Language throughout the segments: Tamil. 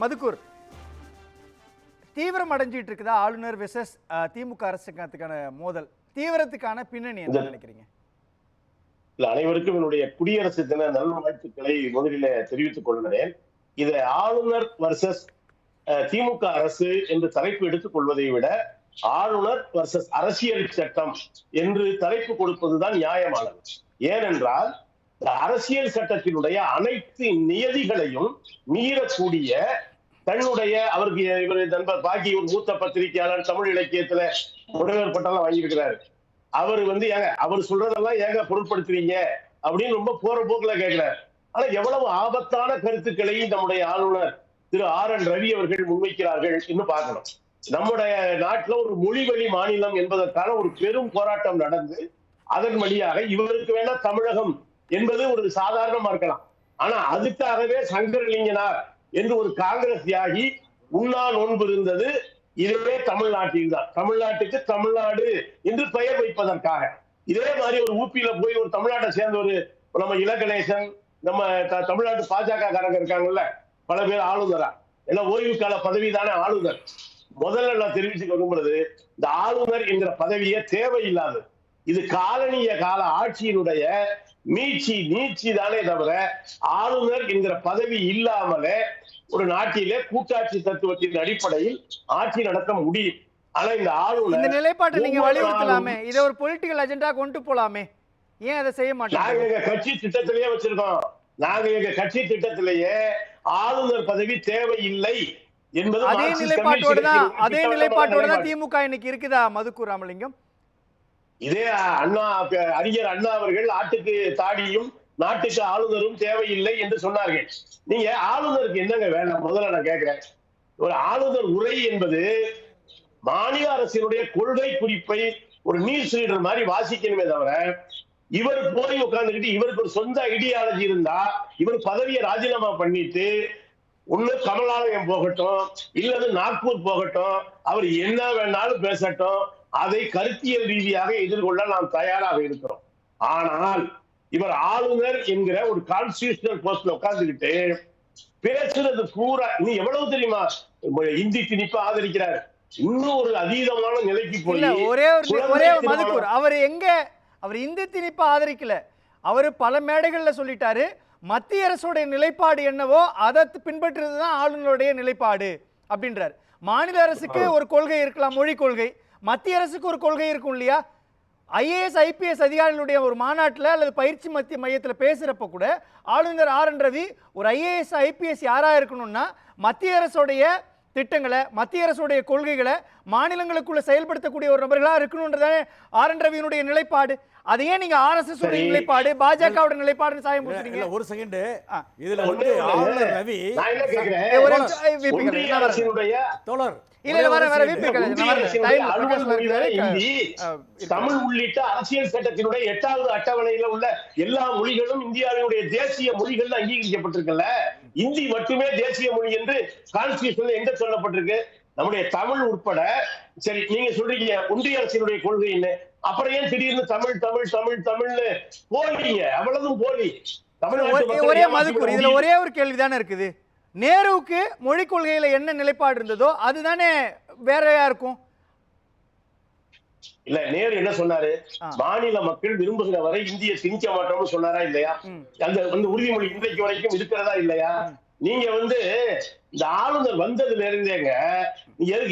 மதுக்கூர் தீவிரம் அடைஞ்சிட்டு இருக்குதா ஆளுநர் விசஸ் திமுக அரசுக்கான மோதல்? தீவிரத்துக்கான பின்னணி என்ன நினைக்கிறீங்க? இல்ல அனைவருக்கும் என்னுடைய குடியரசு தின நல்வாழ்த்துக்களை முதலில தெரிவித்துக் கொள்கிறேன். இதை ஆளுநர் வர்சஸ் திமுக அரசு என்று தலைப்பு எடுத்துக் கொள்வதை விட ஆளுநர் வர்சஸ் அரசியல் சட்டம் என்று தலைப்பு கொடுப்பதுதான் நியாயமானது. ஏனென்றால் அரசியல் சட்டத்தினுடைய அனைத்து நியதிகளையும் மீறக்கூடிய தன்னுடைய அவருக்கு இவருடைய நண்பர் பாக்கி ஒரு மூத்த பத்திரிகையாளர் தமிழ் இலக்கியத்துல முனைவர் பட்டம்லாம் வாங்கியிருக்கிறாரு. அவர் வந்து ஏங்க அவர் சொல்றதெல்லாம் ஏங்க பொருட்படுத்துறீங்க? அப்படின்னு ரொம்ப போற போக்குல கேட்கிறார் ஆனா எவ்வளவு ஆபத்தான கருத்துக்களையும் நம்முடைய ஆளுநர் திரு ஆர் என் ரவி அவர்கள் முன்வைக்கிறார்கள் இன்னும் பார்க்கணும். நம்முடைய நாட்டுல ஒரு மொழிவழி மாநிலம் என்பதற்கான ஒரு பெரும் போராட்டம் நடந்து அதன் வழியாக இவருக்கு வேணா தமிழகம் என்பது ஒரு சாதாரணமா இருக்கலாம். ஆனா அதுக்காகவே சங்கரலிங்கனார் என்று ஒரு காங்கிரஸ் தியாகி உண்ணா நோன்பு இருந்தது. இதுவே தமிழ்நாட்டில் தான். தமிழ்நாட்டுக்கு தமிழ்நாடு என்று பெயர் வைப்பதற்காக. இதே மாதிரி ஒரு ஊப்பியில போய் ஒரு தமிழ்நாட்டை சேர்ந்த ஒரு நம்ம இலகணேசன் நம்ம தமிழ்நாட்டு பாஜக காரங்க இருக்காங்கல்ல பல பேர் ஆளுநரா. ஏன்னா ஓய்வு கால பதவி தானே ஆளுநர். முதல்ல நான் தெரிவிச்சுக்க விரும்புறது இந்த ஆளுநர் என்கிற பதவியே தேவையில்லாது. இது காலனிய கால ஆட்சியினுடைய மீட்சி நீட்சி தானே தவிர ஆளுநர் என்கிற பதவி இல்லாமலே ஒரு நாட்டிலே கூட்டாட்சி தத்துவத்தின் அடிப்படையில் ஆட்சி நடத்த முடியும். ஆனா இந்த இந்த ஆளுநர் நிலைப்பாட்டை நீங்க வலியுறுத்தலாமே. இதை ஒரு பொலிட்டிக்கல் அஜெண்டா கொண்டு போலாமே. ஏன் அதை செய்ய நாங்க மாட்டாங்க எங்க கட்சி திட்டத்திலேயே வச்சிருக்கோம். நாங்க எங்க கட்சி திட்டத்திலேயே ஆளுநர் பதவி தேவையில்லை என்பது அதே நிலைப்பாட்டோடு தான் அதே நிலைப்பாட்டோடு தான். திமுக இன்னைக்கு இருக்குதா மதுக்கூர் ராமலிங்கம் இதே அண்ணா அறிஞர் அண்ணா அவர்கள் ஆட்டுக்கு தாடியும் நாட்டுக்கு ஆளுநரும் தேவையில்லை என்று சொன்னார்கள். நீங்க ஆளுநருக்கு என்னங்க வேண்டாம்? முதல்ல நான் கேட்கிறேன் ஒரு ஆளுநர் உரை என்பது மாநில அரசினுடைய கொள்கை குறிப்பை ஒரு நியூஸ் ரீடர் மாதிரி வாசிக்கணுமே தவிர இவர் போய் உட்கார்ந்துக்கிட்டு இவருக்கு ஒரு சொந்த ஐடியாலஜி இருந்தா இவர் பதவியை ராஜினாமா பண்ணிட்டு ஒண்ணு கமலாலயம் போகட்டும் இல்லது நாக்பூர் போகட்டும் அவர் என்ன வேணாலும் பேசட்டும் அதை கருத்தியல் ரீதியாக எதிர்கொள்ள நாம் தயாராக இருக்கிறோம். ஆனால் இவர் ஆளுநர் என்கிற ஒரு கான்ஸ்டியூஷனல் போஸ்ட்ல உட்கார்ந்துகிட்டு பேசுறது பூரா நீ எவ்வளவு தெரியுமா இந்தி திணிப்பு ஆதரிக்கிறார். இன்னும் ஒரு அதீதமான நிலைக்கு போய் ஒரே ஒரு ஒரே. மதுக்கூர் அவர் எங்க அவர் இந்தி திணிப்பை ஆதரிக்கல. அவர் பல மேடைகள்ல சொல்லிட்டாரு மத்திய அரசுடைய நிலைப்பாடு என்னவோ அதை பின்பற்றுறது தான் ஆளுநருடைய நிலைப்பாடு அப்படின்றார். மாநில அரசுக்கு ஒரு கொள்கை இருக்கலாம் மொழி கொள்கை. மத்திய அரசுக்கு ஒரு கொள்கை இருக்கும் இல்லையா? ஐஏஎஸ் ஐபிஎஸ் அதிகாரிகளுடைய ஒரு மாநாட்டில் அல்லது பயிற்சி மத்திய மையத்தில் பேசுகிறப்ப கூட ஆளுநர் ஆர் என் ரவி ஒரு ஐஏஎஸ் ஐபிஎஸ் யாராக இருக்கணும்னா மத்திய அரசுடைய திட்டங்களை மத்திய அரசுடைய கொள்கைகளை மாநிலங்களுக்குள்ள செயல்படுத்தக்கூடிய ஒரு நபர்களாக இருக்கணுன்றதானே ஆர் என் ரவியினுடைய நிலைப்பாடு. அதை ஏன் நீங்க ஆர்எஸ்எஸ் உடைய. நிலைப்பாடு பாஜகவோட நிலைப்பாடு சாயம் இல்ல ஒரு செகண்ட். இதுல வந்து. ஆளுநர் ரவி நான் என்ன கேட்கிறேன் ஏய், ஒரு தோழர், இல்ல வர வர தமிழ் உள்ளிட்ட அரசியல் சட்டத்தினுடைய எட்டாவது அட்டவணையில உள்ள எல்லா மொழிகளும் இந்தியாவினுடைய தேசிய மொழிகள் அங்கீகரிக்கப்பட்டிருக்குல்ல. இந்தி மட்டுமே தேசிய மொழி என்று கான்ஸ்டியூஷன்ல எங்க சொல்லப்பட்டிருக்கு? நம்முடைய தமிழ் உட்பட சரி நீங்க சொல்றீங்க ஒன்றிய அரசினுடைய கொள்கை என்ன? அப்புறம் ஏன் திடீர்னு தமிழ் தமிழ் தமிழ் தமிழ்னு போலீங்க அவ்வளவும் போலி. ஒரே- மதுக்கூர் இதுல. ஒரே ஒரு கேள்விதானே இருக்குது. நேருவுக்கு மொழி கொள்கையில என்ன நிலைப்பாடு இருந்ததோ அதுதானே வேறையா இருக்கும். இல்ல நேரு என்ன சொன்னாரு. மாநில மக்கள் விரும்புகிற வரை இந்திய திணிக்க மாட்டோம்னு சொன்னாரா இல்லையா. அந்த வந்து உறுதிமொழி இன்றைக்கு வரைக்கும் இருக்கிறதா இல்லையா? நீங்க வந்து இந்த ஆளுநர் வந்ததுல இருந்தேங்க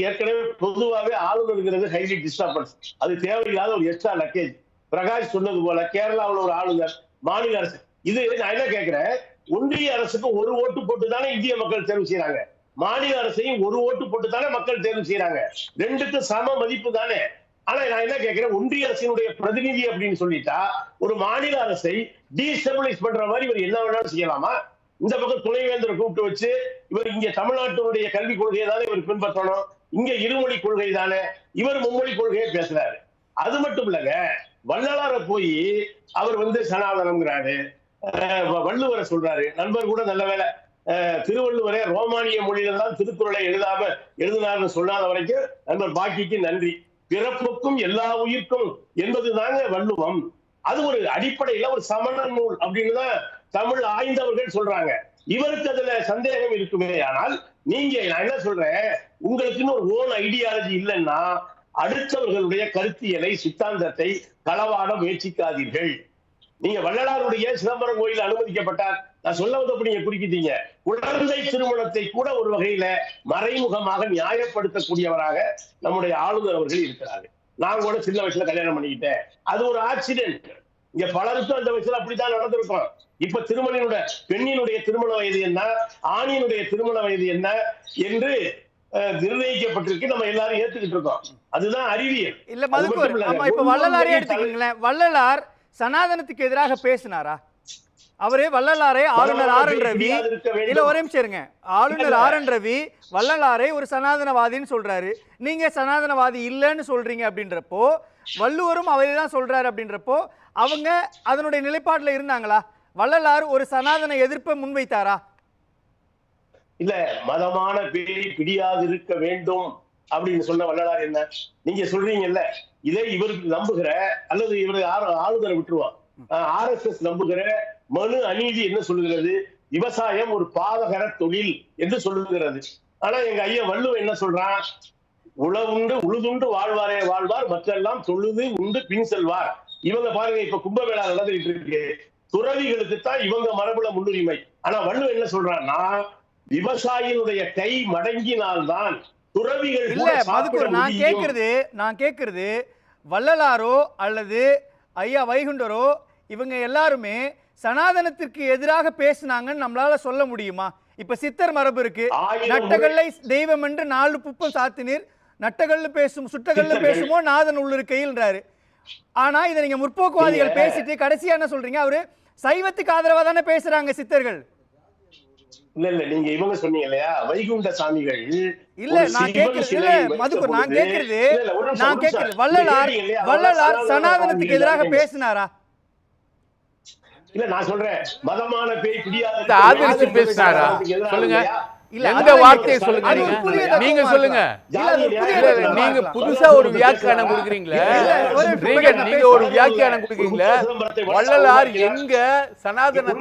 ஏற்கனவே பொதுவாவே ஆளுநருங்கிறது ஹைலி டிஸ்டர்பன்ஸ் அது தேவையில்லாத ஒரு எக்ஸ்ட்ரா லக்கேஜ் பிரகாஷ் சொன்னது போல கேரளாவுல ஒரு ஆளுநர் மாநில அரசு. இது நான் என்ன கேட்கிறேன் ஒன்றிய அரசுக்கு ஒரு ஓட்டு போட்டு தானே இந்திய மக்கள் தேர்வு செய்யறாங்க மாநில அரசையும் ஒரு ஓட்டு போட்டு தானே மக்கள் தேர்வு செய்யறாங்க ரெண்டுக்கும் சம மதிப்பு தானே. ஆனா நான் என்ன கேட்கிறேன் ஒன்றிய அரசினுடைய பிரதிநிதி அப்படின்னு சொல்லிட்டா ஒரு மாநில அரசை டீஸ்டபிளைஸ் பண்ற மாதிரி இவர் என்ன வேணாலும் செய்யலாமா? இந்த பக்கம் துணைவேந்தரை கூப்பிட்டு வச்சு இவர் இங்க தமிழ்நாட்டினுடைய கல்விக் கொள்கையை தானே இவர் பின்பற்றணும்? இங்க இருமொழி கொள்கை தானே இவர் மும்மொழி கொள்கையை பேசுறாரு. அது மட்டும் இல்லங்க வள்ளலார போய் அவர் வந்து சனாதனம்ங்கிறாரு. வள்ளுவரை சொல்றாரு. நண்பர் கூட நல்ல வேலை அஹ் திருவள்ளுவரே ரோமானிய மொழியில தான் திருக்குறளை எழுதாம எழுதினார்னு சொல்லாத வரைக்கும் நண்பர் பாக்கிக்கு நன்றி. பிறப்புக்கும் எல்லா உயிர்க்கும் என்பதுதாங்க வள்ளுவம். அது ஒரு அடிப்படையில ஒரு சமண நூல் அப்படின்னு தான் தமிழ் ஆய்ந்தவர்கள் சொல்றாங்க. இவருக்கு அதுல சந்தேகம் இருக்குமே. ஆனால் நீங்க நான் என்ன சொல்றேன்? உங்களுக்குன்னு ஒரு ஓன் ஐடியாலஜி இல்லைன்னா அடுத்தவர்களுடைய கருத்தியலை சித்தாந்தத்தை களவாட முயற்சிக்காதீர்கள். நீங்க வள்ளலாருடைய சிதம்பரம் கோயில் அனுமதிக்கப்பட்டார் நான் சொல்ல வந்தப்படி நீங்க குறுக்கிட்டீங்க. குழந்தை திருமணத்தை கூட ஒரு வகையில மறைமுகமாக நியாயப்படுத்தக்கூடியவராக நம்முடைய ஆளுநர் அவர்கள் இருக்கிறார்கள். நான் கூட சின்ன வயசுல கல்யாணம் பண்ணிக்கிட்டேன். அது ஒரு ஆக்சிடென்ட் இங்க பலருக்கும் அந்த வயசுல அப்படித்தான் நடந்திருக்கும். இப்ப திருமணினுடைய பெண்ணினுடைய திருமண வயது என்ன? ஆணினுடைய திருமண வயது என்ன? என்று நிர்ணயிக்கப்பட்டிருக்கு. நம்ம எல்லாரும் ஏத்துக்கிட்டு இருக்கோம். அதுதான் அறிவியல். இல்ல மதுக்கூர் இப்ப வள்ளலாரே எடுத்துக்கீங்களேன். வள்ளலார் சனாதனத்துக்கு எதிராக பேசினாரா? அவரு வள்ளலாரை ஆளுநர் ஆர் என் ரவி. இல்ல ஒரே நிமிஷம் ஆளுநர். ஆர் என் ரவி வள்ளலாரை ஒரு சனாதனவாதின்னு சொல்றாரு. நீங்க சனாதனவாதி இல்லைன்னு சொல்றீங்க அப்படின்றப்போ வள்ளுவரும் அவரே தான் சொல்றாரு அப்படின்றப்போ அவங்க அதனுடைய நிலைப்பாட்டுல இருந்தாங்களா? வள்ளலார் ஒரு சனாதன எதிர்ப்பை முன்வைத்தாரா? இல்ல மதமான பேரை இருக்க வேண்டும். அப்படின்னு சொன்ன வள்ளலார் என்ன? நீங்க சொல்றீங்கல்ல இதை இவருக்கு நம்புகிற அல்லது இவர் ஆளுநரை விட்டுருவான் ஆர் எஸ் எஸ் நம்புகிற மனு அநீதி என்ன சொல்லுகிறது? விவசாயம் ஒரு பாதகர தொழில் என்று சொல்லுகிறது. ஆனா எங்க ஐயா வள்ளுவ என்ன சொல்றான் உழவுண்டு உழுதுண்டு வாழ்வாரே வாழ்வார் மற்றெல்லாம் தொழுது உண்டு பின் செல்வார். இவங்க பாருங்க இப்ப கும்பமேளா நடந்துகிட்டு இருக்கு. துறவிகளுக்கு தான் இவங்க மரபுல முன்னுரிமை. ஆனா வள்ளுவ என்ன சொல்றான்னா விவசாயினுடைய கை மடங்கினால்தான் துறவிகள் இல்ல மதுக்கூர் நான். கேட்கறது நான் கேட்கறது வள்ளலாரோ அல்லது ஐயா வைகுண்டரோ இவங்க எல்லாருமே சனாதனத்திற்கு எதிராக பேசுனாங்கன்னு நம்மளால சொல்ல முடியுமா? இப்ப சித்தர் மரபு இருக்கு. நட்டகல்லை தெய்வம் என்று நாலு புப்பம் சாத்தினீர். நட்டகல்ல பேசும் சுட்டகல்ல. பேசுமோ நாதன் உள்ளிருக்கையில்ன்றாரு ஆனா இதை நீங்க முற்போக்குவாதிகள் பேசிட்டு கடைசியா என்ன சொல்றீங்க? அவரு சைவத்துக்கு ஆதரவா தானே பேசுறாங்க சித்தர்கள். இல்ல இல்ல நீங்க இவங்க சொன்னீங்க இல்லையா வைகுண்ட சாமிகள் இல்ல நான் வைத்த மதுக்கு நான் நிமிஷம், நான் நிமிஷம். வள்ளலார் வள்ளலார் சனாதனத்துக்கு எதிராக பேசினாரா இல்ல நான் சொல்றேன் மதமான பேய் பிடியாத ஆதரிச்சு பேசினாரா? சொல்லுங்க. எந்த வார்த்தையை சொல்லுங்க நீங்க சொல்லுங்க. நீங்க. புதுசா ஒரு வியாக்கியானம் கொடுக்குறீங்களே. நீங்க ஒரு. வியாக்கியானம் கொடுக்குறீங்களே. வள்ளலார் எங்க சனாதனத்தை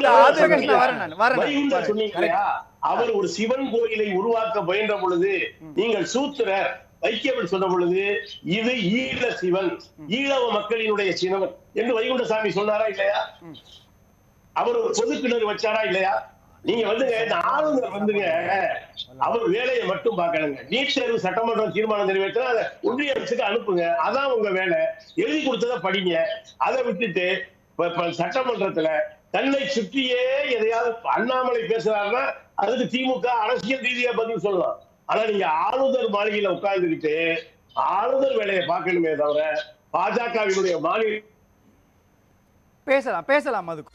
இல்லையா, அவர் ஒரு சிவன் கோயிலை உருவாக்க முயன்ற பொழுது நீங்கள் சூத்திரர் வைக்கவன் சொன்ன பொழுது இது ஈழ சிவன் ஈழவ மக்களினுடைய சிவன் என்று வைகுண்ட சாமி சொன்னாரா இல்லையா? அவர் ஒரு பொது கிணறு வச்சாரா இல்லையா? நீங்க வந்துங்க இந்த ஆளுநர் வந்துங்க அவர் வேலையை மட்டும் பாக்கணுங்க நீட் தேர்வு சட்டமன்றம் தீர்மானம் நிறைவேற்றினா அதை ஒன்றிய அரசுக்கு அனுப்புங்க. அதான் உங்க வேலை. எழுதி கொடுத்ததை படிங்க. அதை விட்டுட்டு சட்டமன்றத்துல தன்னை சுற்றியே எதையாவது அண்ணாமலை பேசுறாருன்னா அதுக்கு திமுக அரசியல் ரீதியா பதில் சொல்லலாம் ஆனா நீங்க ஆளுநர் மாளிகையில உட்கார்ந்துக்கிட்டு ஆளுநர் வேலையை பார்க்கணுமே தவிர பாஜகவினுடைய மாநில பேசலாம் பேசலாம் அதுக்கு